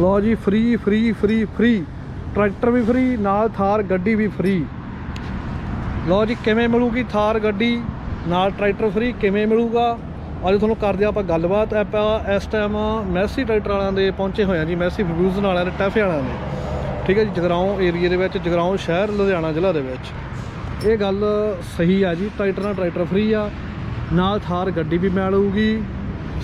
ਲਓ ਜੀ free free free free tractor ਵੀ free ਨਾਲ ਥਾਰ ਗੱਡੀ ਵੀ ਫ੍ਰੀ ਲਓ ਜੀ, ਕਿਵੇਂ ਮਿਲੂਗੀ ਥਾਰ ਗੱਡੀ? ਨਾਲ ਟਰੈਕਟਰ ਫ੍ਰੀ ਕਿਵੇਂ ਮਿਲੂਗਾ? ਅੱਜ ਤੁਹਾਨੂੰ ਕਰਦੇ ਹਾਂ ਆਪਾਂ ਗੱਲਬਾਤ। ਆਪਾਂ ਇਸ ਟਾਈਮ ਮੈਸੀ ਟਰੈਕਟਰ ਵਾਲਿਆਂ ਦੇ ਪਹੁੰਚੇ ਹੋਏ ਹਾਂ ਜੀ, ਮੈਸੀ ਫਿਊਜ਼ਨ ਵਾਲਿਆਂ ਦੇ, ਟੈਫੇ ਵਾਲਿਆਂ ਦੇ। ਠੀਕ ਹੈ ਜੀ, ਜਗਰਾਉਂ ਏਰੀਏ ਦੇ ਵਿੱਚ, ਜਗਰਾਉਂ ਸ਼ਹਿਰ, ਲੁਧਿਆਣਾ ਜ਼ਿਲ੍ਹਾ ਦੇ ਵਿੱਚ। ਇਹ ਗੱਲ ਸਹੀ ਆ ਜੀ ਟਰੈਕਟਰ ਨਾਲ ਟਰੈਕਟਰ ਫ੍ਰੀ ਆ। ਨਾਲ ਥਾਰ ਗੱਡੀ ਵੀ ਮਿਲੂਗੀ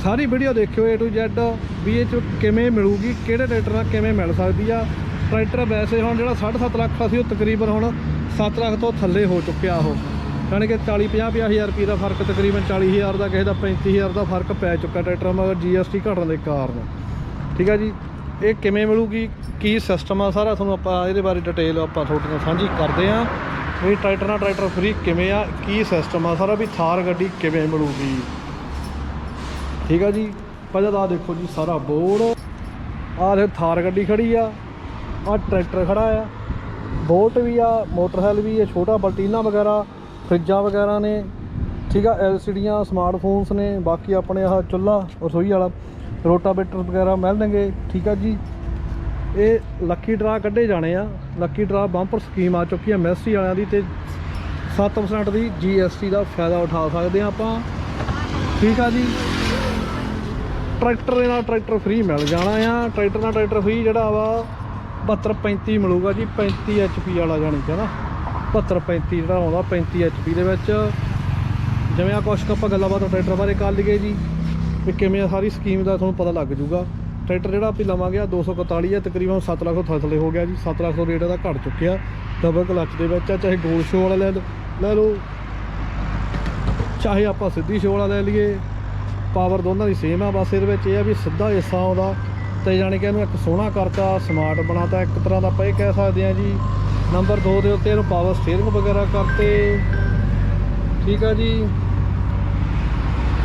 ਸਾਰੀ ਵੀਡੀਓ ਦੇਖਿਓ A to Z ਵੀ ਇਹ ਚ ਕਿਵੇਂ ਮਿਲੂਗੀ, ਕਿਹੜੇ ਟਰੈਕਟਰ ਨਾਲ ਕਿਵੇਂ ਮਿਲ ਸਕਦੀ ਆ। ਟਰੈਕਟਰ ਵੈਸੇ ਹੁਣ ਜਿਹੜਾ 7.5 ਲੱਖ ਦਾ ਸੀ, ਉਹ ਤਕਰੀਬਨ ਹੁਣ 7 ਲੱਖ ਤੋਂ ਥੱਲੇ ਹੋ ਚੁੱਕਿਆ ਉਹ। ਯਾਨੀ ਕਿ 40 50 ਹਜ਼ਾਰ ਰੁਪਏ ਦਾ ਫ਼ਰਕ, ਤਕਰੀਬਨ 40000 ਦਾ ਕਿਸੇ ਦਾ 35000 ਦਾ ਫ਼ਰਕ ਪੈ ਚੁੱਕਾ ਟਰੈਕਟਰਾਂ ਮਗਰ GST ਘਟਣ ਦੇ ਕਾਰਨ। ਠੀਕ ਆ ਜੀ? ਇਹ ਕਿਵੇਂ ਮਿਲੂਗੀ, ਕੀ ਸਿਸਟਮ ਆ, ਸਾਰਾ ਤੁਹਾਨੂੰ ਆਪਾਂ ਇਹਦੇ ਬਾਰੇ ਡਿਟੇਲ ਆਪਾਂ ਤੁਹਾਡੇ ਨਾਲ ਸਾਂਝੀ ਕਰਦੇ ਆ। ਵੀ ਟਰੈਕਟਰ ਨਾਲ ਟਰੈਕਟਰ ਫ੍ਰੀ ਕਿਵੇਂ ਆ, ਕੀ ਸਿਸਟਮ ਆ, ਸਾਰਾ ਵੀ ਥਾਰ ਗੱਡੀ ਕਿਵੇਂ ਮਿਲੂਗੀ? ਠੀਕ ਆ ਜੀ। ਪਹਿਲਾਂ ਤਾਂ ਦੇਖੋ ਜੀ, ਸਾਰਾ ਬੋਰਡ। ਆਹ ਦੇ ਥਾਰ ਗੱਡੀ ਖੜੀ ਆ। ਆਹ ਟਰੈਕਟਰ ਖੜਾ ਆ। ਬੋਟ ਵੀ ਆ, ਮੋਟਰਸਾਈਕਲ ਵੀ ਆ, ਛੋਟਾ ਬਲਟੀਨਾ ਵਗੈਰਾ, ਫਰਿੱਜਾਂ ਵਗੈਰਾ ਨੇ। ਠੀਕ ਆ, ਐਲਸੀਡੀਆਂ ਸਮਾਰਟਫੋਨਸ ਨੇ, ਬਾਕੀ ਆਪਣੇ ਆਹ ਚੁੱਲ੍ਹਾ, ਰਸੋਈ ਵਾਲਾ, ਰੋਟਾਵੇਟਰ ਵਗੈਰਾ ਮਿਲਣਗੇ ਠੀਕ ਆ ਜੀ। ਇਹ ਲੱਕੀ ਡਰਾ ਕੱਢੇ ਜਾਣੇ ਆ। ਲੱਕੀ ਡਰਾ ਬੰਪਰ ਸਕੀਮ ਆ ਚੁੱਕੀ ਆ ਮੈਸੀ ਵਾਲਿਆਂ ਦੀ ਤੇ 7% ਦੀ GST ਦਾ ਫਾਇਦਾ ਉਠਾ ਸਕਦੇ ਆ ਆਪਾਂ। ਠੀਕ ਆ ਜੀ। ਟਰੈਕਟਰ ਦੇ ਨਾਲ ਟਰੈਕਟਰ ਫ੍ਰੀ ਮਿਲ ਜਾਣਾ ਆ। ਟਰੈਕਟਰ ਨਾਲ ਟਰੈਕਟਰ ਫ੍ਰੀ ਜਿਹੜਾ ਵਾ 72 35 ਮਿਲੂਗਾ ਜੀ 35 HP ਵਾਲਾ ਜਾਣੀ ਕਿ ਨਾ। 72 35 ਜਿਹੜਾ ਆਉਂਦਾ 35 HP ਦੇ ਵਿੱਚ। ਜਿਵੇਂ ਆ ਕੁਛ ਆਪਾਂ ਗੱਲਾਂ ਬਾਤਾਂ ਟਰੈਕਟਰ ਬਾਰੇ ਕਰ ਲਈਏ ਜੀ, ਵੀ ਕਿਵੇਂ ਆ ਸਾਰੀ ਸਕੀਮ ਦਾ ਤੁਹਾਨੂੰ ਪਤਾ ਲੱਗ ਜੂਗਾ ਟਰੈਕਟਰ ਜਿਹੜਾ ਆਪਾਂ ਲਵਾਂਗੇ ਆ 241 ਹੈ ਤਕਰੀਬਨ 7 ਲੱਖ ਤੋਂ ਥੱਲੇ ਹੋ ਗਿਆ ਜੀ। 7 ਲੱਖ ਤੋਂ ਰੇਟ ਇਹਦਾ ਘਟ ਚੁੱਕਿਆ। ਡਬਲ ਕਲਚ ਦੇ ਵਿੱਚ ਆ, ਚਾਹੇ ਗੋਲ ਸ਼ੋ ਵਾਲਾ ਲੈ ਲਓ- ਲੈ ਲਓ, ਚਾਹੇ ਆਪਾਂ ਸਿੱਧੀ ਸ਼ੋ ਵਾਲਾ ਲੈ ਲਈਏ। ਪਾਵਰ ਦੋਨਾਂ ਦੀ ਸੇਮ ਆ, ਬਸ ਇਹਦੇ ਵਿੱਚ ਇਹ ਆ ਵੀ ਸਿੱਧਾ ਹਿੱਸਾ ਆਉਂਦਾ ਤੇ ਜਾਣੀ ਕਿ ਇਹਨੂੰ ਇੱਕ ਸੋਹਣਾ ਕਰਤਾ ਸਮਾਰਟ ਬਣਾਤਾ, ਇੱਕ ਤਰ੍ਹਾਂ ਦਾ ਆਪਾਂ ਇਹ ਕਹਿ ਸਕਦੇ ਆ ਜੀ ਨੰਬਰ 2 ਦੇ ਉੱਤੇ ਇਹਨੂੰ ਪਾਵਰ ਸਟੀਅਰਿੰਗ ਵਗੈਰਾ ਕਰਤੇ। ਠੀਕ ਆ ਜੀ।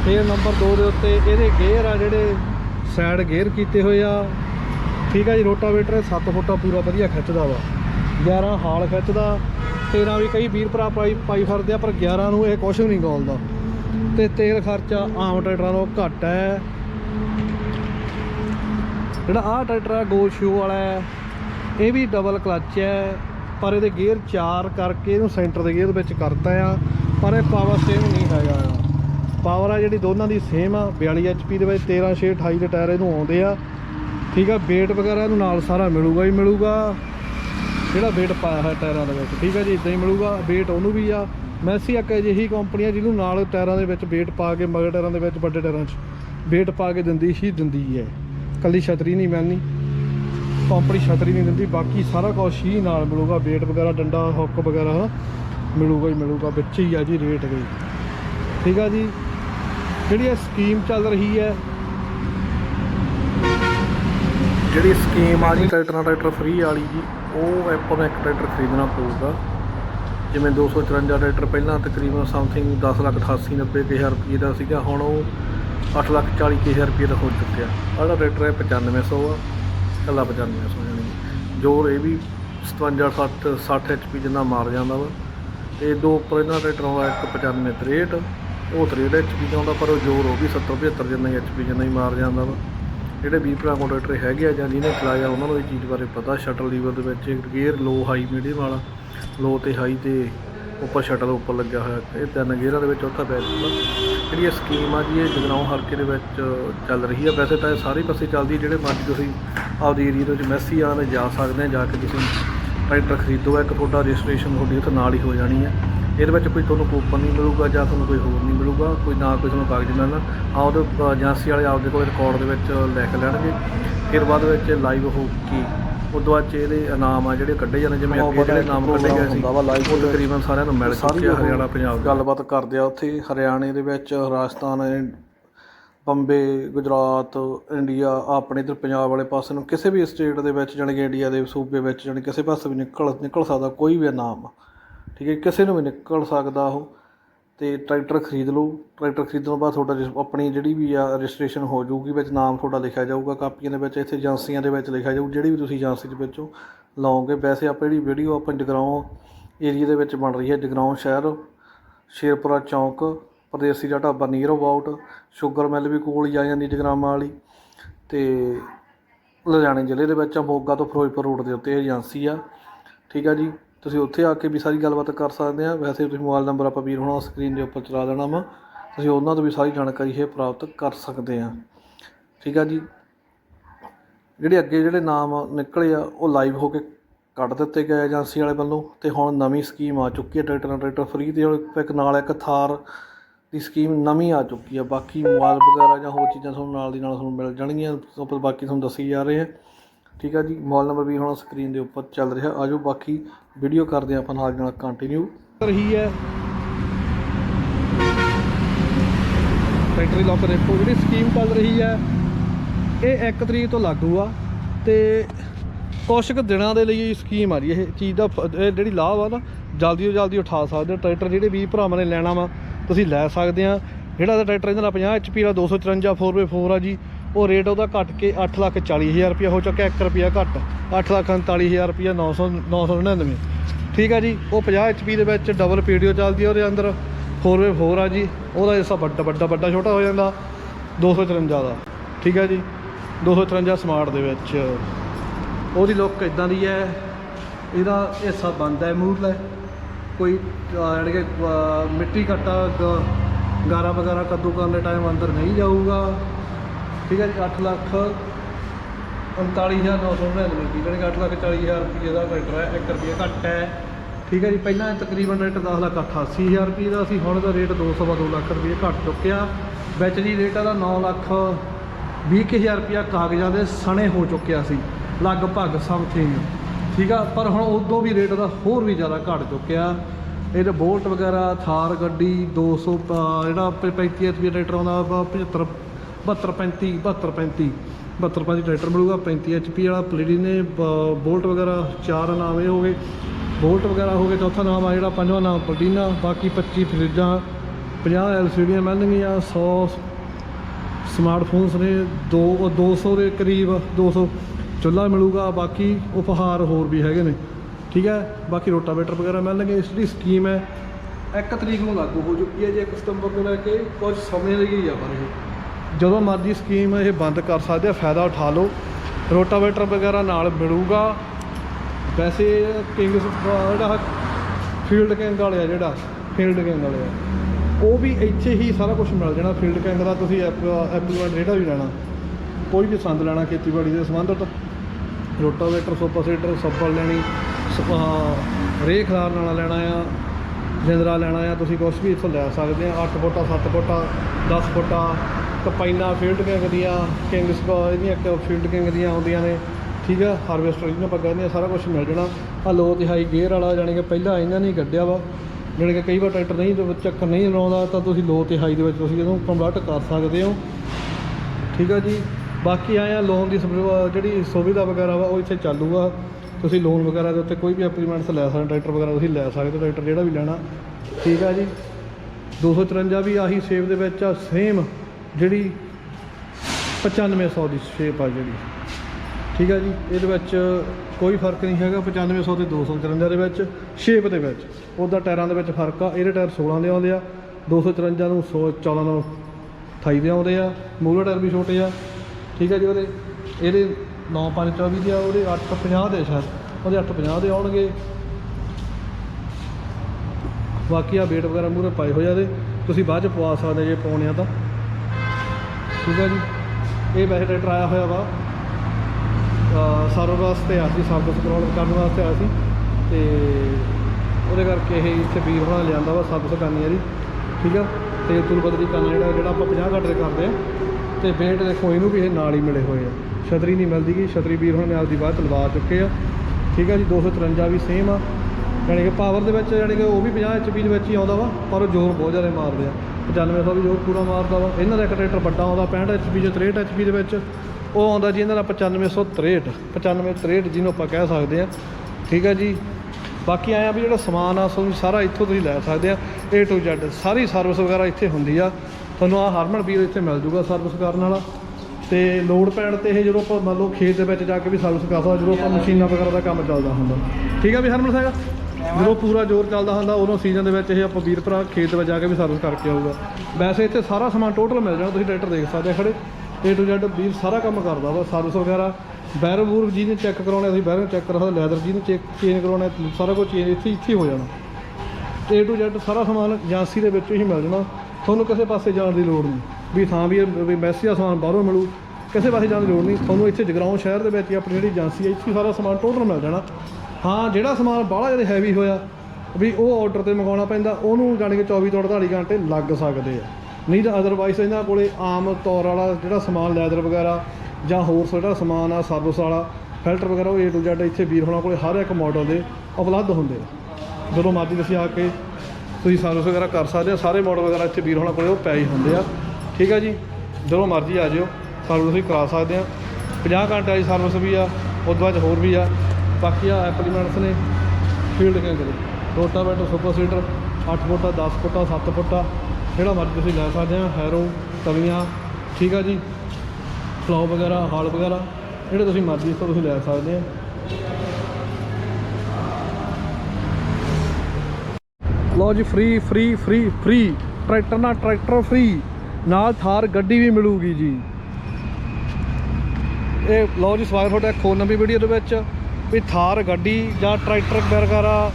ਫਿਰ ਨੰਬਰ 2 ਦੇ ਉੱਤੇ ਇਹਦੇ ਗੇਅਰ ਆ ਜਿਹੜੇ ਸਾਈਡ ਗੇਅਰ ਕੀਤੇ ਹੋਏ ਆ। ਠੀਕ ਆ ਜੀ ਰੋਟਾਵੇਟਰ 7 ਫੁੱਟਾ ਪੂਰਾ ਵਧੀਆ ਖਿੱਚਦਾ ਵਾ। 11 ਹਾਲ ਖਿੱਚਦਾ। 13 ਵੀ ਕਈ ਵੀਰ ਭਰਾ ਪਾਈ ਪਾਈ ਫਰਦੇ ਆ, ਪਰ 11 ਨੂੰ ਇਹ ਕੁਛ ਵੀ ਨਹੀਂ ਗੋਲਦਾ ਤੇ ਤੇਲ ਖਰਚਾ ਆਮ ਟਰੈਕਟਰਾਂ ਨਾਲੋਂ ਘੱਟ ਹੈ। ਜਿਹੜਾ ਆਹ ਟਰੈਕਟਰ ਹੈ, ਗੋਲ ਸ਼ੂ ਵਾਲਾ ਹੈ। ਇਹ ਵੀ ਡਬਲ ਕਲੱਚ ਹੈ, ਪਰ ਇਹਦੇ ਗੇਅਰ 4 ਕਰਕੇ ਇਹਨੂੰ ਸੈਂਟਰ ਦੇ ਗੇਅਰ ਵਿੱਚ ਕਰਤਾ ਆ, ਪਰ ਇਹ ਪਾਵਰ ਸੇਮ ਨਹੀਂ ਹੈਗਾ ਆ। ਪਾਵਰ ਆ ਜਿਹੜੀ ਦੋਨਾਂ ਦੀ ਸੇਮ ਆ 42 HP ਦੇ ਵਿੱਚ 13 6 28 ਦੇ ਟਾਇਰ ਇਹਨੂੰ ਆਉਂਦੇ ਆ। ਠੀਕ ਆ, weight ਵਗੈਰਾ ਇਹਨੂੰ ਨਾਲ ਸਾਰਾ ਮਿਲੂਗਾ ਹੀ ਮਿਲੂਗਾ। ਜਿਹੜਾ weight ਪਾਇਆ ਹੋਇਆ ਟਾਇਰਾਂ ਦੇ ਵਿੱਚ, ਠੀਕ ਆ ਜੀ ਇਦਾਂ ਹੀ ਮਿਲੂਗਾ। weight ਉਹਨੂੰ ਵੀ ਆ ਮੈਸੀ ਇੱਕ ਅਜਿਹੀ ਕੰਪਨੀ ਆ ਜਿਹਨੂੰ ਨਾਲ ਟਾਇਰਾਂ ਦੇ ਵਿੱਚ weight ਪਾ ਕੇ, ਮਗਰ ਟਾਇਰਾਂ ਦੇ ਵਿੱਚ ਵੱਡੇ ਟਾਇਰਾਂ 'ਚ weight ਪਾ ਕੇ ਦਿੰਦੀ ਹੀ ਦਿੰਦੀ ਹੈ। ਕੱਲੀ ਛਤਰੀ ਨਹੀਂ ਮਿਲਣੀ, ਕੰਪਨੀ ਛਤਰੀ ਨਹੀਂ ਦਿੰਦੀ, ਬਾਕੀ ਸਾਰਾ ਕੁਝ ਹੀ ਨਾਲ ਮਿਲੂਗਾ, weight ਵਗੈਰਾ, ਡੰਡਾ ਹੁੱਕ ਵਗੈਰਾ ਹਨਾ ਮਿਲੂਗਾ ਹੀ ਮਿਲੂਗਾ, ਵਿੱਚ ਹੀ ਆ ਜੀ ਰੇਟ ਗਈ। ਠੀਕ ਆ ਜੀ? ਜਿਹੜੀ ਇਹ ਸਕੀਮ ਚੱਲ ਰਹੀ ਹੈ, ਜਿਹੜੀ ਸਕੀਮ ਆ ਜੀ, ਟਰੈਕਟਰ ਟਰੈਕਟਰ ਫ੍ਰੀ ਵਾਲੀ ਜੀ, ਉਹ ਆਪਾਂ ਨੂੰ ਇੱਕ ਟਰੈਕਟਰ ਖਰੀਦਣਾ ਪਊਗਾ। ਜਿਵੇਂ 254 ਟਰੈਕਟਰ ਪਹਿਲਾਂ ਤਕਰੀਬਨ ਸਮਥਿੰਗ 10 ਲੱਖ 88 90 ਕੁ ਹਜ਼ਾਰ ਰੁਪਏ ਦਾ ਸੀਗਾ, ਹੁਣ ਉਹ 8 ਲੱਖ 40 ਕੁ ਹਜ਼ਾਰ ਰੁਪਏ ਦਾ ਹੋ ਚੁੱਕਿਆ। ਆਹ ਜਿਹੜਾ ਟਰੈਕਟਰ ਹੈ 9500 ਆ, ਇਕੱਲਾ 9500 ਜਾਣੀ ਜੋਰ ਇਹ ਵੀ 57 60 60 HP ਜਿੰਨਾ ਮਾਰ ਜਾਂਦਾ ਵਾ। ਤੇ ਦੋ ਉੱਪਰ ਇਹਨਾਂ ਟਰੈਕਟਰ ਆਉਂਦਾ ਇੱਕ 95 63 ਉਹ 63 HP ਦਾ ਆਉਂਦਾ ਪਰ ਉਹ ਜੋਰ ਉਹ ਵੀ 70 75 ਜਿੰਨਾ ਹੀ HP ਜਿੰਨਾ ਹੀ ਮਾਰ ਜਾਂਦਾ ਵਾ। ਜਿਹੜੇ ਵੀਹ ਭਰਾ ਕੋਲ ਟਰੈਕਟਰ ਹੈਗੇ ਆ ਜਾਂ ਜਿਹਨੇ ਚਲਾਇਆ, ਉਹਨਾਂ ਨੂੰ ਇਹ ਚੀਜ਼ ਬਾਰੇ ਪਤਾ, ਸ਼ਟਲ ਲੀਵਰ ਦੇ ਵਿੱਚ, ਗੇਅਰ ਲੋ ਹਾਈ ਮੀਡੀਅਮ ਵਾਲਾ। ਲੋ ਤੇ ਹਾਈ ਤੇ ਉੱਪਰ ਸ਼ਟਲ ਉੱਪਰ ਲੱਗਿਆ ਹੋਇਆ ਇਹ ਤਿੰਨ ਗੇਅਰਾਂ ਦੇ ਵਿੱਚ ਚੌਥਾ ਪੈ ਜਾਂਦਾ ਜਿਹੜੀ ਇਹ ਸਕੀਮ ਆ ਜੀ ਇਹ ਜਗਰਾਉਂ ਹਲਕੇ ਦੇ ਵਿੱਚ ਚੱਲ ਰਹੀ ਆ। ਵੈਸੇ ਤਾਂ ਇਹ ਸਾਰੇ ਪਾਸੇ ਚੱਲਦੀ ਹੈ, ਜਿਹੜੇ ਮਰਜ਼ੀ ਤੁਸੀਂ ਆਪਦੇ ਏਰੀਆ ਦੇ ਵਿੱਚ ਮੈਸੀ ਆ ਦੇ ਜਾ ਸਕਦੇ ਆ ਜਾ ਕੇ ਤੁਸੀਂ ਟਰੈਕਟਰ ਖਰੀਦੋਗਾ ਇੱਕ ਤੁਹਾਡਾ ਰਜਿਸਟ੍ਰੇਸ਼ਨ ਤੁਹਾਡੀ ਉੱਥੇ ਨਾਲ ਹੀ ਹੋ ਜਾਣੀ ਹੈ ਇਹਦੇ ਵਿੱਚ ਕੋਈ ਤੁਹਾਨੂੰ ਕੂਪਨ ਨਹੀਂ ਮਿਲੂਗਾ ਜਾਂ ਤੁਹਾਨੂੰ ਕੋਈ ਹੋਰ ਨਹੀਂ ਮਿਲੂਗਾ ਕੋਈ ਨਾ ਕੋਈ ਤੁਹਾਨੂੰ ਕਾਗਜ਼ ਮਿਲਣਾ। ਆਪਦੇ ਏਜੰਸੀ ਵਾਲੇ ਆਪਦੇ ਕੋਲ ਰਿਕਾਰਡ ਦੇ ਵਿੱਚ ਲਿਖ ਲੈਣਗੇ। ਫਿਰ ਬਾਅਦ ਵਿੱਚ ਲਾਈਵ ਹੋ ਕੇ ਉਦੋਂ ਬਾਅਦ 'ਚ ਇਹਦੇ ਇਨਾਮ ਆ ਜਿਹੜੇ ਕੱਢੇ ਜਾਂਦੇ ਜਿਵੇਂ ਅੱਗੇ ਜਿਹੜੇ ਇਨਾਮ ਕੱਢੇ ਗਏ ਸੀ ਉਹ ਤਕਰੀਬਨ ਸਾਰਿਆਂ ਨੂੰ ਮਿਲ ਚੁੱਕੇ ਆ ਹਰਿਆਣਾ ਪੰਜਾਬ ਦੇ। ਗੱਲਬਾਤ ਕਰਦੇ ਆ ਉੱਥੇ ਹਰਿਆਣੇ ਦੇ ਵਿੱਚ ਰਾਜਸਥਾਨ ਬੰਬੇ ਗੁਜਰਾਤ ਇੰਡੀਆ ਆਪਣੇ ਇਧਰ ਪੰਜਾਬ ਵਾਲੇ ਪਾਸੇ ਨੂੰ ਕਿਸੇ ਵੀ ਸਟੇਟ ਦੇ ਵਿੱਚ ਜਾਣੀ ਕਿ ਇੰਡੀਆ ਦੇ ਸੂਬੇ ਵਿੱਚ ਜਾਣੀ ਕਿਸੇ ਪਾਸੇ ਵੀ ਨਿਕਲ ਨਿਕਲ ਸਕਦਾ ਕੋਈ ਵੀ ਨਾਮ ਠੀਕ ਹੈ ਕਿਸੇ ਨੂੰ ਵੀ ਨਿਕਲ ਸਕਦਾ ਉਹ ਅਤੇ ਟਰੈਕਟਰ ਖਰੀਦ ਲਓ। ਟਰੈਕਟਰ ਖਰੀਦਣ ਤੋਂ ਬਾਅਦ ਤੁਹਾਡਾ ਰਜਿਸ- ਆਪਣੀ ਜਿਹੜੀ ਵੀ ਆ ਰਜਿਸਟ੍ਰੇਸ਼ਨ ਹੋ ਜਾਊਗੀ, ਵਿੱਚ ਨਾਮ ਤੁਹਾਡਾ ਲਿਖਿਆ ਜਾਊਗਾ। ਕਾਪੀਆਂ ਦੇ ਵਿੱਚ ਇੱਥੇ ਏਜੰਸੀਆਂ ਦੇ ਵਿੱਚ ਲਿਖਿਆ ਜਾਊ, ਜਿਹੜੀ ਵੀ ਤੁਸੀਂ ਏਜੰਸੀ ਦੇ ਵਿੱਚੋਂ ਲਓਗੇ। ਵੈਸੇ ਆਪਾਂ ਜਿਹੜੀ ਵੀਡੀਓ ਆਪਾਂ ਜਗਰਾਉਂ ਏਰੀਆ ਦੇ ਵਿੱਚ ਬਣ ਰਹੀ ਹੈ, ਜਗਰਾਉਂ ਸ਼ਹਿਰ, ਸ਼ੇਰਪੁਰਾ ਚੌਂਕ, ਪਰਦੇਸੀ ਦਾ dhaba near about sugar mill ਵੀ ਕੋਲ ਹੀ ਆ ਜਾਂਦੀ ਜਗਰਾਵਾਂ ਵਾਲੀ। ਤੇ ਲੁਧਿਆਣੇ ਜ਼ਿਲ੍ਹੇ ਦੇ ਵਿੱਚ ਆ, ਮੋਗਾ ਤੋਂ ਫਿਰੋਜ਼ਪੁਰ ਰੋਡ ਦੇ ਉੱਤੇ ਏਜੰਸੀ ਆ। ਠੀਕ ਆ ਜੀ? ਤੁਸੀਂ ਉੱਥੇ ਆ ਕੇ ਵੀ ਸਾਰੀ ਗੱਲਬਾਤ ਕਰ ਸਕਦੇ ਆ। ਵੈਸੇ ਤੁਸੀਂ ਮੋਬਾਈਲ ਨੰਬਰ ਆਪਾਂ ਵੀਰ ਹੋਣਾ ਸਕਰੀਨ ਦੇ ਉੱਪਰ ਚਲਾ ਦੇਣਾ ਵਾ। ਤੁਸੀਂ ਉਹਨਾਂ ਤੋਂ ਵੀ ਸਾਰੀ ਜਾਣਕਾਰੀ ਇਹ ਪ੍ਰਾਪਤ ਕਰ ਸਕਦੇ ਆ। ਠੀਕ ਆ ਜੀ। ਜਿਹੜੇ ਅੱਗੇ ਜਿਹੜੇ ਨਾਮ ਨਿਕਲੇ ਆ, ਉਹ ਲਾਈਵ ਹੋ ਕੇ ਕੱਢ ਦਿੱਤੇ ਗਏ ਏਜੰਸੀ ਵਾਲੇ ਵੱਲੋਂ ਤੇ ਹੁਣ ਨਵੀਂ ਸਕੀਮ ਆ ਚੁੱਕੀ ਹੈ ਟਰੈਕਟਰ ਟਰੈਕਟਰ ਫ੍ਰੀ ਤੇ ਇੱਕ ਨਾਲ ਇੱਕ ਥਾਰ ਦੀ ਸਕੀਮ ਨਵੀਂ ਆ ਚੁੱਕੀ ਆ। ਬਾਕੀ ਮੋਬਾਈਲ ਵਗੈਰਾ ਜਾਂ ਹੋਰ ਚੀਜ਼ਾਂ ਤੁਹਾਨੂੰ ਨਾਲ ਦੀ ਨਾਲ ਤੁਹਾਨੂੰ ਮਿਲ ਜਾਣਗੀਆਂ। ਆਪਾਂ ਬਾਕੀ ਤੁਹਾਨੂੰ ਦੱਸੀ ਜਾ ਰਹੇ ਆ। ਠੀਕ ਆ ਜੀ, ਮੋਬਾਈਲ ਨੰਬਰ ਵੀ ਹੁਣ ਸਕਰੀਨ ਦੇ ਉੱਪਰ ਚੱਲ ਰਿਹਾ। ਆਜੋ, ਬਾਕੀ ਵੀਡੀਓ ਕਰਦੇ ਆ ਆਪਾਂ ਨਾਲ ਦੀ ਨਾਲ ਕੰਟੀਨਿਊ ਰਹੀ ਹੈ ਫੈਕਟਰੀ ਲੋਕ ਦੇਖੋ, ਜਿਹੜੀ ਸਕੀਮ ਚੱਲ ਰਹੀ ਹੈ, ਇਹ 1 ਤਰੀਕ ਤੋਂ ਲਾਗੂ ਆ ਤੇ ਕੁਛ ਦਿਨਾਂ ਦੇ ਲਈ ਸਕੀਮ ਆ ਜੀ। ਇਹ ਚੀਜ਼ ਦਾ ਫ- ਇਹ ਜਿਹੜੀ ਲਾਭ ਆ ਨਾ, ਜਲਦੀ ਤੋਂ ਜਲਦੀ ਉਠਾ ਸਕਦੇ ਹੋ। ਟਰੈਕਟਰ ਜਿਹੜੇ ਵੀ ਭਰਾਵਾਂ ਨੇ ਲੈਣਾ ਵਾ, ਤੁਸੀਂ ਲੈ ਸਕਦੇ ਆ। ਜਿਹੜਾ ਦਾ ਟਰੈਕਟਰ ਇਹਦਾ 50 HP ਦਾ 254 4x4 ਆ ਜੀ ਉਹ ਰੇਟ ਉਹਦਾ ਘਟ ਕੇ 8 ਲੱਖ 40 ਹਜ਼ਾਰ ਰੁਪਇਆ ਹੋ ਚੁੱਕਿਆ 1 ਰੁਪਿਆ ਘੱਟ 8 ਲੱਖ 39 ਹਜ਼ਾਰ ਰੁਪਇਆ 900 999 ਠੀਕ ਆ ਜੀ ਉਹ 50 HP ਦੇ ਵਿੱਚ ਡਬਲ ਪੀਡੀਓ ਚੱਲਦੀ ਆ ਉਹਦੇ ਅੰਦਰ 4x4 ਆ ਜੀ ਉਹਦਾ ਹਿੱਸਾ ਵੱਡਾ ਵੱਡਾ ਵੱਡਾ ਛੋਟਾ ਹੋ ਜਾਂਦਾ 254 ਦਾ। ਠੀਕ ਆ ਜੀ 253 ਸਮਾਰਟ ਦੇ ਵਿੱਚ। ਉਹਦੀ ਲੁੱਕ ਇਦਾਂ ਦੀ ਹੈ ਇਹਦਾ ਹਿੱਸਾ ਬੰਦ ਹੈ ਮੂਰਲਾ ਕੋਈ ਅਹ, ਜਾਣੀ ਕਿ ਮਿੱਟੀ ਘੱਟਾ ਗਾਰਾ ਵਗੈਰਾ ਕੱਦੂ ਕਰਨ ਦੇ ਟਾਈਮ ਅੰਦਰ ਨਹੀਂ ਜਾਊਗਾ। ਠੀਕ ਹੈ ਜੀ 8 ਲੱਖ 39999 ਦੀ, ਜਾਣੀ ਕਿ 8 ਲੱਖ 40000 ਰੁਪਏ ਦਾ ਟਰੈਕਟਰ ਹੈ 1 ਰੁਪਏ ਘੱਟ ਹੈ। ਠੀਕ ਹੈ ਜੀ, ਪਹਿਲਾਂ ਤਕਰੀਬਨ ਰੇਟ 10 ਲੱਖ 88000 ਰੁਪਏ ਦਾ ਸੀ, ਹੁਣ ਦਾ ਰੇਟ 200 2 ਲੱਖ ਰੁਪਏ ਘੱਟ ਚੁੱਕਿਆ। ਵਿੱਚ ਜੀ ਰੇਟ ਦਾ 9 ਲੱਖ 20000 ਰੁਪਇਆ ਕਾਗਜ਼ਾਂ ਦੇ ਸਣੇ ਹੋ ਚੁੱਕਿਆ ਸੀ, ਲਗਭਗ ਸਮਥਿੰਗ ਠੀਕ ਆ, ਪਰ ਹੁਣ ਉਦੋਂ ਵੀ ਰੇਟ ਦਾ ਹੋਰ ਵੀ ਜ਼ਿਆਦਾ ਘਟ ਚੁੱਕਿਆ। ਇਹਦੇ ਬੋਲਟ ਵਗੈਰਾ, ਥਾਰ ਗੱਡੀ 200 ਪ- ਜਿਹੜਾ 35 ਰੁਪਏ ਟਰੈਕਟਰ ਆਉਂਦਾ ਵਾ 75 72 35 72 35 72 35 ਟਰੈਕਟਰ ਮਿਲੂਗਾ 35 ਐਚਪੀ ਵਾਲਾ, ਪਲੇਡੀ ਨੇ ਬੋਲਟ ਵਗੈਰਾ, ਚਾਰ ਨਾਮ ਇਹ ਹੋ ਗਏ। ਬੋਲਟ ਵਗੈਰਾ ਹੋ ਗਏ, ਚੌਥਾ ਨਾਮ ਆ ਜਿਹੜਾ, ਪੰਜਵਾਂ ਨਾਮ ਪਲਟੀਨਾ, ਬਾਕੀ 25 ਫਰਿੱਜਾਂ 50 ਐਲਸੀਡੀਆਂ ਮਿਲਣਗੀਆਂ 100 ਸਮਾਰਟਫੋਨਸ ਨੇ, ਦੋ 200 ਦੇ ਕਰੀਬ 200 ਚੁੱਲ੍ਹਾ ਮਿਲੂਗਾ, ਬਾਕੀ ਉਪਹਾਰ ਹੋਰ ਵੀ ਹੈਗੇ ਨੇ। ਠੀਕ ਹੈ, ਬਾਕੀ ਰੋਟਾਵੇਟਰ ਵਗੈਰਾ ਮਿਲਣਗੇ ਇਸ ਦੀ ਸਕੀਮ ਹੈ, ਇੱਕ ਤਰੀਕ ਨੂੰ ਲਾਗੂ ਹੋ ਚੁੱਕੀ ਹੈ ਜੀ 1 ਸਤੰਬਰ ਤੋਂ ਲੈ ਕੇ ਕੁਝ ਸਮੇਂ ਲਈ ਹੀ ਆ ਪਰ ਇਹ। ਜਦੋਂ ਮਰਜ਼ੀ ਸਕੀਮ ਇਹ ਬੰਦ ਕਰ ਸਕਦੇ ਆ, ਫਾਇਦਾ ਉਠਾ ਲਓ। ਰੋਟਾਵੇਟਰ ਵਗੈਰਾ ਨਾਲ ਮਿਲੂਗਾ। ਵੈਸੇ ਕਿੰਗਸ ਜਿਹੜਾ ਫੀਲਡ ਕਿੰਗ ਵਾਲੇ ਆ, ਜਿਹੜਾ ਫੀਲਡ ਕਿੰਗ ਵਾਲੇ ਆ, ਉਹ ਵੀ ਇੱਥੇ ਹੀ ਸਾਰਾ ਕੁਝ ਮਿਲ ਜਾਣਾ। ਫੀਲਡ ਕਿੰਗ ਦਾ ਤੁਸੀਂ ਐਪਲੀਮੈਂਟ ਜਿਹੜਾ ਵੀ ਲੈਣਾ, ਕੋਈ ਵੀ ਸੰਦ ਲੈਣਾ ਖੇਤੀਬਾੜੀ ਦੇ ਸੰਬੰਧਤ। ਰੋਟਾਵੇਟਰ ਸੋਪਾ ਸੀਡਰ ਸੱਬਲ ਲੈਣੀ ਸਪ- ਰੇਹ ਖਲਾਰਨ ਵਾਲਾ ਲੈਣਾ ਆ, ਜਿੰਦਰਾ ਲੈਣਾ ਆ, ਤੁਸੀਂ ਕੁਝ ਵੀ ਇੱਥੋਂ ਲੈ ਸਕਦੇ ਆ 8 ਫੁੱਟਾ 7 ਫੁੱਟਾ 10 ਫੁੱਟਾ, ਕਪਾਈਨਾ ਫੀਲਡ ਕਿੰਗ ਦੀਆਂ ਕਿੰਗਸ ਇਹਦੀਆਂ ਫੀਲਡ ਕਿੰਗ ਦੀਆਂ ਆਉਂਦੀਆਂ ਨੇ, ਠੀਕ ਆ ਹਾਰਵੈਸਟਰ ਜਿਹਨੂੰ ਆਪਾਂ ਕਹਿੰਦੇ ਆ, ਸਾਰਾ ਕੁਝ ਮਿਲ ਜਾਣਾ। ਆ ਲੋ ਤਿਹਾਈ ਗੇਅਰ ਵਾਲਾ, ਜਾਣੀ ਕਿ ਪਹਿਲਾਂ ਇਹਨਾਂ ਨੇ ਹੀ ਕੱਢਿਆ ਵਾ, ਜਾਣੀ ਕਿ ਕਈ ਵਾਰ ਟਰੈਕਟਰ ਨਹੀਂ ਚੱਕਰ ਨਹੀਂ ਲਾਉਂਦਾ, ਤਾਂ ਤੁਸੀਂ ਲੋ ਤਿਹਾਈ ਦੇ ਵਿੱਚ ਤੁਸੀਂ ਇਹਨੂੰ ਕਨਵਰਟ ਕਰ ਸਕਦੇ ਹੋ। ਠੀਕ ਆ ਜੀ, ਬਾਕੀ ਆਇਆ ਲੋਨ ਦੀ ਸੁਵਿਧਾ- ਜਿਹੜੀ ਸੁਵਿਧਾ ਵਗੈਰਾ ਵਾ, ਉਹ ਇੱਥੇ ਚਾਲੂ ਆ। ਤੁਸੀਂ ਲੋਨ ਵਗੈਰਾ ਦੇ ਉੱਤੇ ਕੋਈ ਵੀ ਐਪਲੀਮੈਂਟਸ ਲੈ ਸਕਦੇ ਟਰੈਕਟਰ ਵਗੈਰਾ ਤੁਸੀਂ ਲੈ ਸਕਦੇ ਹੋ, ਟਰੈਕਟਰ ਜਿਹੜਾ ਵੀ ਲੈਣਾ। ਠੀਕ ਆ ਜੀ? 254 ਵੀ ਆਹੀ ਸ਼ੇਪ ਦੇ ਵਿੱਚ ਆ ਸੇਮ ਜਿਹੜੀ 9500 ਦੀ ਸ਼ੇਪ ਆ ਜਿਹੜੀ। ਠੀਕ ਆ ਜੀ? ਇਹਦੇ ਵਿੱਚ ਕੋਈ ਫ਼ਰਕ ਨਹੀਂ ਹੈਗਾ 9500 ਤੇ 254 ਦੇ ਵਿੱਚ ਸ਼ੇਪ ਦੇ ਵਿੱਚ। ਉਹਦਾ ਟਾਇਰਾਂ ਦੇ ਵਿੱਚ ਫ਼ਰਕ ਆ, ਇਹਦੇ ਟਾਇਰ 16 ਦੇ ਆਉਂਦੇ ਆ 254 ਨੂੰ 100 14 ਨੂੰ 28 ਦੇ ਆਉਂਦੇ ਆ, ਮੂਹਰੇ ਟਾਇਰ ਵੀ ਛੋਟੇ ਆ। ਠੀਕ ਆ ਜੀ ਉਹਦੇ? ਇਹਦੇ 9524 ਦੇ ਆ, ਉਹਦੇ 850 ਦੇ ਸ਼ਾਇਦ, ਉਹਦੇ 850 ਦੇ ਆਉਣਗੇ। ਬਾਕੀ ਆ ਵੇਟ ਵਗੈਰਾ ਮੂਹਰੇ ਪਾਏ ਹੋਏ ਆ ਇਹਦੇ। ਤੁਸੀਂ ਬਾਅਦ ਚ ਪਵਾ ਸਕਦੇ ਜੇ ਪਾਉਣੇ ਆ ਤਾਂ। ਠੀਕ ਹੈ ਜੀ। ਇਹ ਵੈਸੇ ਟਰੈਕਟਰ ਆਇਆ ਹੋਇਆ ਵਾ। ਸਰਵ ਵਾਸਤੇ ਆ ਸੀ ਸਰਵਿਸ ਕਰਾਉਣ ਕਰਨ ਵਾਸਤੇ ਆਇਆ ਸੀ। ਤੇ ਉਹਦੇ ਕਰਕੇ ਇਹ ਇੱਥੇ ਵੀਰ ਹੋਣਾ ਲਿਆਂਦਾ ਵਾ ਸਰਵਿਸ ਕਰਨੀ ਆ ਜੀ। ਠੀਕ ਆ? ਤੇ ਤੁਲ ਬਦਲੀ ਕਰਨਾ ਜਿਹੜਾ ਜਿਹੜਾ ਆਪਾਂ 50 ਘੱਟ ਦੇ ਕਰਦੇ ਆ। ਤੇ ਵੇਟ ਦੇਖੋ ਇਹਨੂੰ ਵੀ ਇਹ ਨਾਲ ਹੀ ਮਿਲੇ ਹੋਏ ਆ। ਛਤਰੀ ਨਹੀਂ ਮਿਲਦੀ ਗੀ। ਛਤਰੀ ਵੀਰ ਹੁਣ ਨੇ ਆਪਦੀ ਬਾਅਦ ਤਲਵਾ ਚੁੱਕੇ ਆ। ਠੀਕ ਆ ਜੀ 253 ਵੀ ਸੇਮ ਆ। ਯਾਨੀ ਕਿ ਪਾਵਰ ਦੇ ਵਿੱਚ, ਯਾਨੀ ਕਿ ਉਹ ਵੀ 50 ਐਚਪੀ ਦੇ ਵਿੱਚ ਹੀ ਆਉਂਦਾ ਵਾ, ਪਰ ਉਹ ਜ਼ੋਰ ਬਹੁਤ ਜ਼ਿਆਦਾ ਮਾਰਦੇ ਆ। 9500 ਵੀ ਜ਼ੋਰ ਪੂਰਾ ਮਾਰਦਾ ਵਾ। ਇਹਨਾਂ ਦਾ ਇੱਕ ਟਰੈਕਟਰ ਵੱਡਾ ਆਉਂਦਾ 65 ਐਚਪੀ ਜਾਂ 63 ਐਚਪੀ ਦੇ ਵਿੱਚ। ਉਹ ਆਉਂਦਾ ਜੀ ਇਹਨਾਂ ਦਾ 9563 9563 ਜਿਹਨੂੰ ਆਪਾਂ ਕਹਿ ਸਕਦੇ ਆ। ਠੀਕ ਆ ਜੀ। ਬਾਕੀ ਆਇਆ ਵੀ ਜਿਹੜਾ ਸਮਾਨ ਆ, ਸੋ ਸਾਰਾ ਇੱਥੋਂ ਤੁਸੀਂ ਲੈ ਸਕਦੇ ਆ। A to Z, ਸਾਰੀ ਸਰਵਿਸ ਵਗੈਰਾ ਇੱਥੇ ਹੁੰਦੀ ਆ। ਤੁਹਾਨੂੰ ਆ ਹਰਮਨ ਵੀਰ ਇੱਥੇ ਮਿਲ ਜੂਗਾ ਸਰਵਿਸ ਕਰਨ ਵਾਲਾ। ਤੇ ਲੋਡ ਪੈਣ ਤੇ ਇਹ ਜਦੋਂ ਆਪਾਂ ਮੰਨ ਲਓ ਖੇਤ ਦੇ ਵਿੱਚ ਜਾ ਕੇ ਵੀ ਸਰਵਿਸ ਕਰ ਸਕਦਾ ਜਦੋਂ ਆਪਾਂ ਮਸ਼ੀਨਾਂ ਵਗੈਰਾ ਦਾ ਕੰਮ ਚੱਲਦਾ ਹੁੰਦਾ। ਠੀਕ ਆ ਵੀ ਹਰਮਨ ਸਾਹਿਬ? ਜਦੋਂ ਪੂਰਾ ਜ਼ੋਰ ਚੱਲਦਾ ਹੁੰਦਾ, ਉਦੋਂ ਸੀਜ਼ਨ ਦੇ ਵਿੱਚ ਇਹ ਆਪਾਂ ਵੀਰ ਭਰਾ ਖੇਤ ਵਿੱਚ ਜਾ ਕੇ ਵੀ ਸਰਵਿਸ ਕਰਕੇ ਆਊਗਾ। ਵੈਸੇ ਇੱਥੇ ਸਾਰਾ ਸਮਾਨ ਟੋਟਲ ਮਿਲ ਜਾਣਾ, ਤੁਸੀਂ ਟਰੈਕਟਰ ਦੇਖ ਸਕਦੇ ਆ ਖੜੇ। A to Z ਵੀਰ ਸਾਰਾ ਕੰਮ ਕਰਦਾ ਵਾ ਸਰਵਿਸ ਵਗੈਰਾ। ਬੈਰਲ ਬੂਰ ਜਿਹਨੇ ਚੈੱਕ ਕਰਾਉਣੇ, ਅਸੀਂ ਬੈਰਲ ਚੈੱਕ ਕਰਾ ਸਕਦੇ ਲੈਦਰ ਜਿਹਨੇ ਚੈੱਕ ਚੇਂਜ ਕਰਾਉਣੇ, ਸਾਰਾ ਕੁਝ ਚੇਂਜ ਇੱਥੇ ਇੱਥੇ ਹੀ ਹੋ ਜਾਣਾ। ਏ ਟੂ Z ਸਾਰਾ ਸਮਾਨ ਏਜੰਸੀ ਦੇ ਵਿੱਚ ਹੀ ਮਿਲ ਜਾਣਾ। ਤੁਹਾਨੂੰ ਕਿਸੇ ਪਾਸੇ ਜਾਣ ਦੀ ਲੋੜ ਨਹੀਂ। ਵੀ ਥਾਂ ਵੀ ਇਹ- ਵੀ ਮੈਸੀ ਦਾ ਸਮਾਨ ਬਾਹਰੋਂ ਮਿਲੂ, ਕਿਸੇ ਪਾਸੇ ਜਾਣ ਦੀ ਲੋੜ ਨਹੀਂ। ਤੁਹਾਨੂੰ ਇੱਥੇ ਜਗਰਾਉਂ ਸ਼ਹਿਰ ਦੇ ਵਿੱਚ ਹੀ ਆਪਣੀ ਜਿਹੜੀ ਏਜੰਸੀ ਹੈ, ਇੱਥੇ ਸਾਰਾ ਸਮਾਨ ਟੋਟਲ ਮਿਲ ਜਾਣਾ। ਹਾਂ, ਜਿਹੜਾ ਸਮਾਨ ਬਾਹਲਾ ਜਿਹੜੇ ਹੈਵੀ ਹੋਇਆ, ਵੀ ਉਹ ਆਰਡਰ ਤੇ ਮੰਗਾਉਣਾ ਪੈਂਦਾ, ਉਹਨੂੰ ਜਾਣੀ ਕਿ 24 ਤੋਂ 48 ਘੰਟੇ ਲੱਗ ਸਕਦੇ ਆ। ਨਹੀਂ ਤਾਂ ਅਦਰਵਾਈਜ਼ ਇਹਨਾਂ ਕੋਲੇ ਆਮ ਤੌਰ ਵਾਲਾ ਜਿਹੜਾ ਸਮਾਨ, ਲੈਦਰ ਵਗੈਰਾ ਜਾਂ ਹੋਰ ਜਿਹੜਾ ਸਮਾਨ ਆ ਸਰਵਿਸ ਵਾਲਾ ਫਿਲਟਰ ਵਗੈਰਾ, ਉਹ ਏ ਟੂ Z ਇੱਥੇ ਵੀਰ ਹੋਣਾ ਕੋਲੇ ਹਰ ਇੱਕ ਮਾਡਲ ਦੇ ਉਪਲਬਧ ਹੁੰਦੇ ਆ। ਜਦੋਂ ਮਰਜ਼ੀ ਤੁਸੀਂ ਆ ਕੇ ਤੁਸੀਂ ਸਰਵਿਸ ਵਗੈਰਾ ਕਰ ਸਕਦੇ ਆ ਸਾਰੇ ਮਾਡਲ ਵਗੈਰਾ ਇੱਥੇ ਵੀਰ ਹੋਣਾ ਕੋਲੇ ਉਹ ਪੈ ਹੀ ਹੁੰਦੇ ਆ। ਠੀਕ ਆ ਜੀ? ਜਦੋਂ ਮਰਜ਼ੀ ਆ ਜਿਓ ਸਰਵਿਸ ਤੁਸੀਂ ਕਰਾ ਸਕਦੇ ਆ 50 ਘੰਟੇ ਵਾਲੀ ਸਰਵਿਸ ਵੀ ਆ ਉਸ ਤੋਂ ਬਾਅਦ ਹੋਰ ਵੀ ਆ। ਬਾਕੀ ਆ ਐਪਲੀਮੈਂਟਸ ਨੇ ਫੀਲਡ ਕਿੰਗ ਦੇ ਰੋਟਾਵੇਟਰ, ਸੁਪਰ ਸੀਡਰ 8 ਫੁੱਟਾ 10 ਫੁੱਟਾ 7 ਫੁੱਟਾ, ਜਿਹੜਾ ਮਰਜ਼ੀ ਤੁਸੀਂ ਲੈ ਸਕਦੇ ਆ ਹੈਰੋ, ਤਵੀਆਂ, ਠੀਕ ਆ ਜੀ? ਫਲੋ ਵਗੈਰਾ, ਹਾਲ ਵਗੈਰਾ, ਜਿਹੜੇ ਤੁਸੀਂ ਮਰਜ਼ੀ ਇਸ ਤੋਂ ਤੁਸੀਂ ਲੈ ਸਕਦੇ ਆ ਲਓ ਜੀ free free free free tractor ਨਾਲ ਟਰੈਕਟਰ ਫ੍ਰੀ ਨਾਲ ਥਾਰ, ਗੱਡੀ ਵੀ ਮਿਲੂਗੀ ਜੀ। ਇਹ ਲਓ ਜੀ, ਸਵਾਗਤ ਤੁਹਾਡਾ ਇੱਕ ਨਵੀਂ ਵੀਡੀਓ ਦੇ ਵਿੱਚ। ਵੀ ਥਾਰ, ਗੱਡੀ ਜਾਂ ਟਰੈਕਟਰ ਵਗੈਰਾ